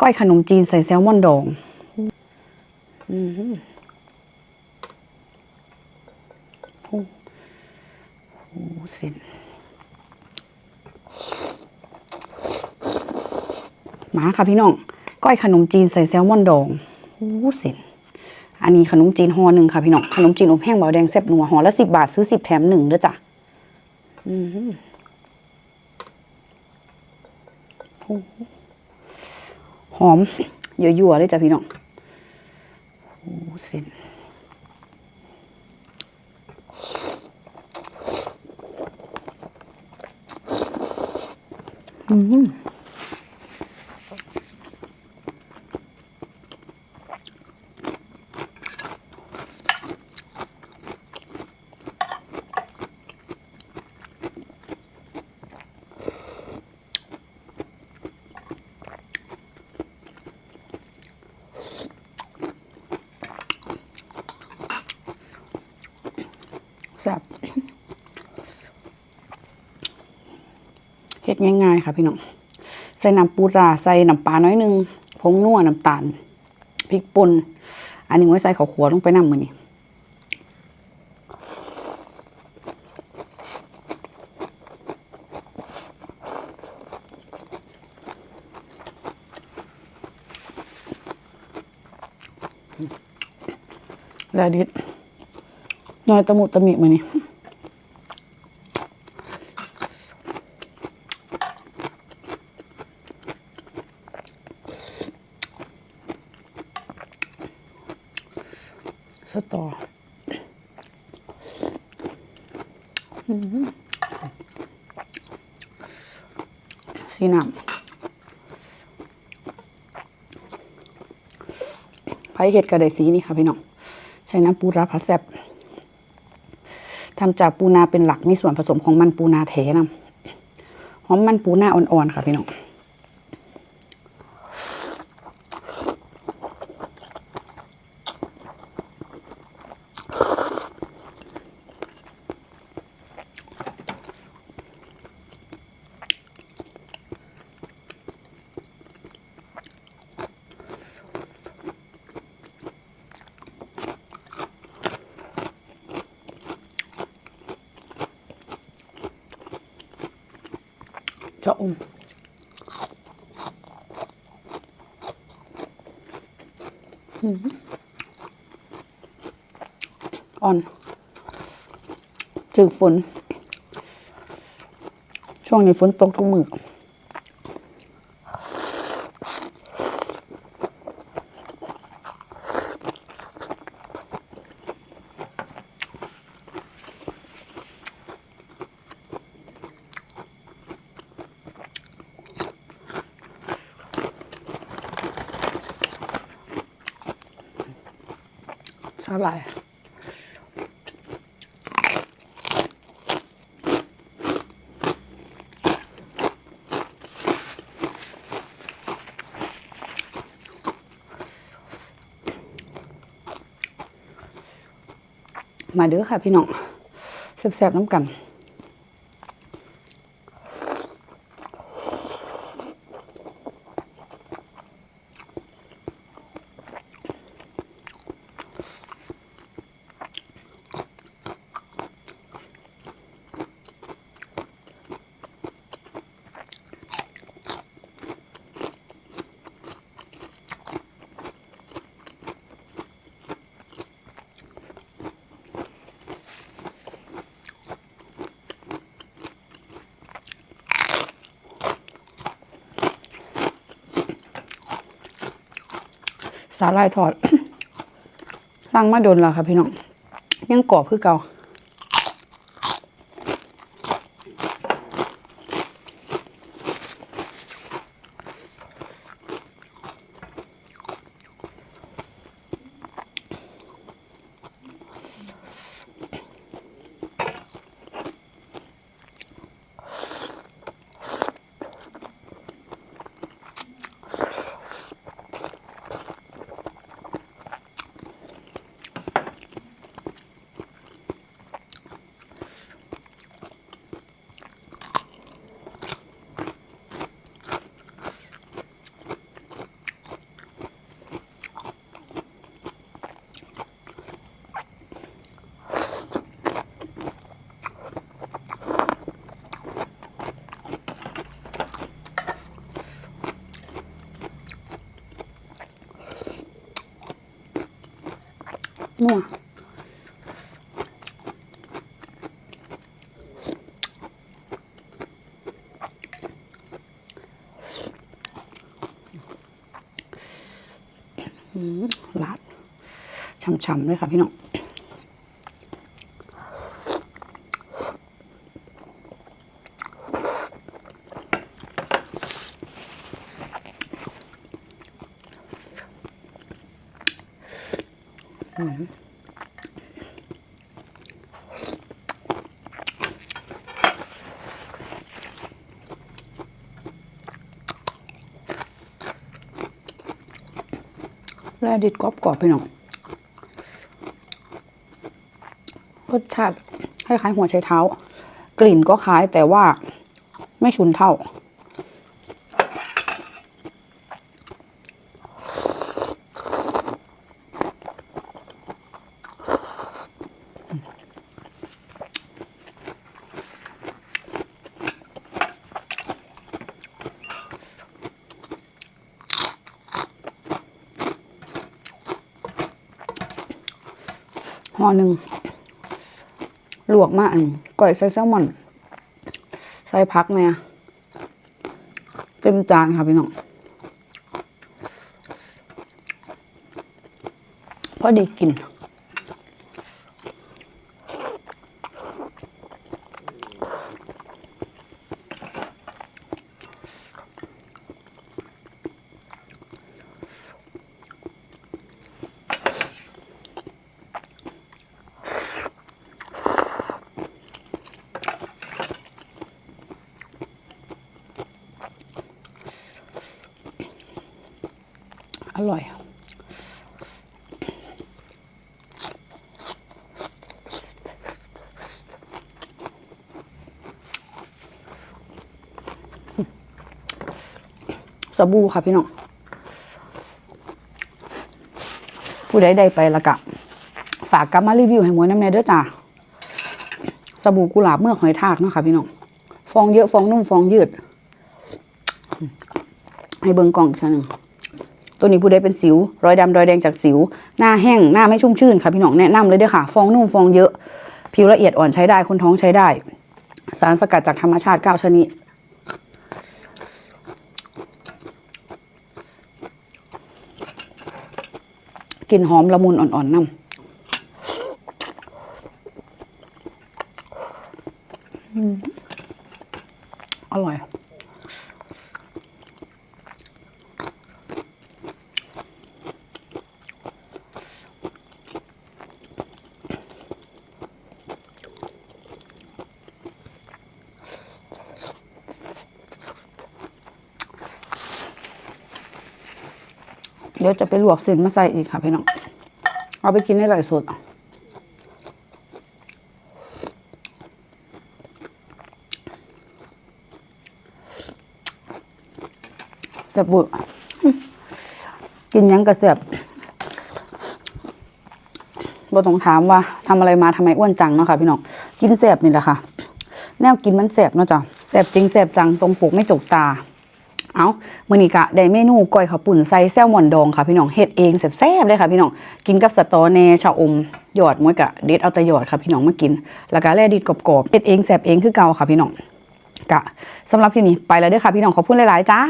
ก้อยขนมจีนใส่แซลมอนดองอืมโอ้โหเส้นมาค่ะพี่น้อง ก้อยขนมจีนใส่แซลมอนดองโอ้เส้นอันนี้ขนมจีนห่อหนึ่งค่ะพี่น้อง ขนมจีนอบแห้งเบาแดงแซ่บนัวห่อละสิบบาทซื้อสิบแถมหนึ่งเด้อจ้ะอืมโอ้โหอมยั่วๆเลยจ้ะพี่น้องโอ้เส้นแซ่บ เฮ็ดง่ายๆค่ะพี่น้องใส่น้ำปูราใส่น้ำปลาน้อยนึงผงนัวน้ำตาลพริกป่นอันนี้ไว้ใส่ข้าวขัวลงไปน้ำมือนี่แล้วดิดน้อยตะมุตะมิมือนี่ สตอสีน้ำไผ่เห็ดกระไดสีนี่ค่ะพี่น้อง ใช้น้ำปูราผัดแซบทำจากปูนาเป็นหลักมีส่วนผสมของมันปูนาแท้นำหอมมันปูนาอ่อนๆค่ะพี่น้อง จะอมอ่อน ถึงฝน ช่วงนี้ฝนตกทุกมือ สาหร่มาเด้อค่ะพี่น้องแซ่บๆน้ำกัน สาหร่ายทอด สั่งมาโดนแล้วค่ะพี่น้อง ยังกรอบคือเก่า นัวอืมลาดช่ำๆเลยค่ะพี่น้อง แร่ดิดกรอบกรอบๆไปหน่อยรสชาติคล้ายๆหัวไชเท้า กลิ่นก็คล้ายแต่ว่าไม่ฉุนเท่า ห่ อหนึ่งลวกมาอันก่อยใส่แซลมอน ใส่พักเนี่ยเต็มจานค่ะพี่น้องพอดีกิน อร่อย สบู่ค่ะพี่น้อง ผู้ใดได้ไปละกะ ฝากกลับมารีวิวให้หมวยน้ำในเด้อจ้าสบู่กุหลาบเมื่อหอยทากเนาะค่ะพี่น้อง ฟองเยอะฟองนุ่มฟองยืด ให้เบิ่งกล่องอีกทีหนึ่ง ตัวนี้ผู้ใดเป็นสิว รอยดำรอยแดงจากสิว หน้าแห้งหน้าไม่ชุ่มชื่นค่ะพี่น้องแนะนำเลยด้อค่ะ ฟองนุ่มฟองเยอะ ผิวละเอียดอ่อนใช้ได้คนท้องใช้ได้ สารสกัดจากธรรมชาติ9ชนิดกลิ่นหอมละมุนอ่อนๆน้ำอร่อย เดี๋ยวจะไปลวกเส้นมาใส่อีกค่ะพี่น้อง เอาไปกินได้หลายสดแซ่บเวอร์กินยังกระแซ่บบ่ต้องถามว่าทำอะไรมาทำไมอ้วนจังเนาะค่ะพี่น้อง กินแซ่บนี่แหละค่ะ แนวกินมันแซ่บเนาะจ้ะแซ่บจริงแซ่บจังตรงปลูกไม่จกตา เอามื่อนี้กะได้เมนูก้อยข้าวปุ่นไซแซลมอนดองค่ะพี่น้องเฮ็ดเองแซ่บๆเลยค่ะพี่น้องกินกับสตอแหนชาอมหยอดมวยกะเด็ดเอาแต่หยอดค่ะพี่น้องมากิน แล้วก็แล่ดิดกรอบๆเฮ็ดเองแซ่บเองคือเก่าค่ะพี่น้องกะสำหรับคลิปนี้ไปแล้วเด้อค่ะพี่น้องขอบคุณหลายๆจ้า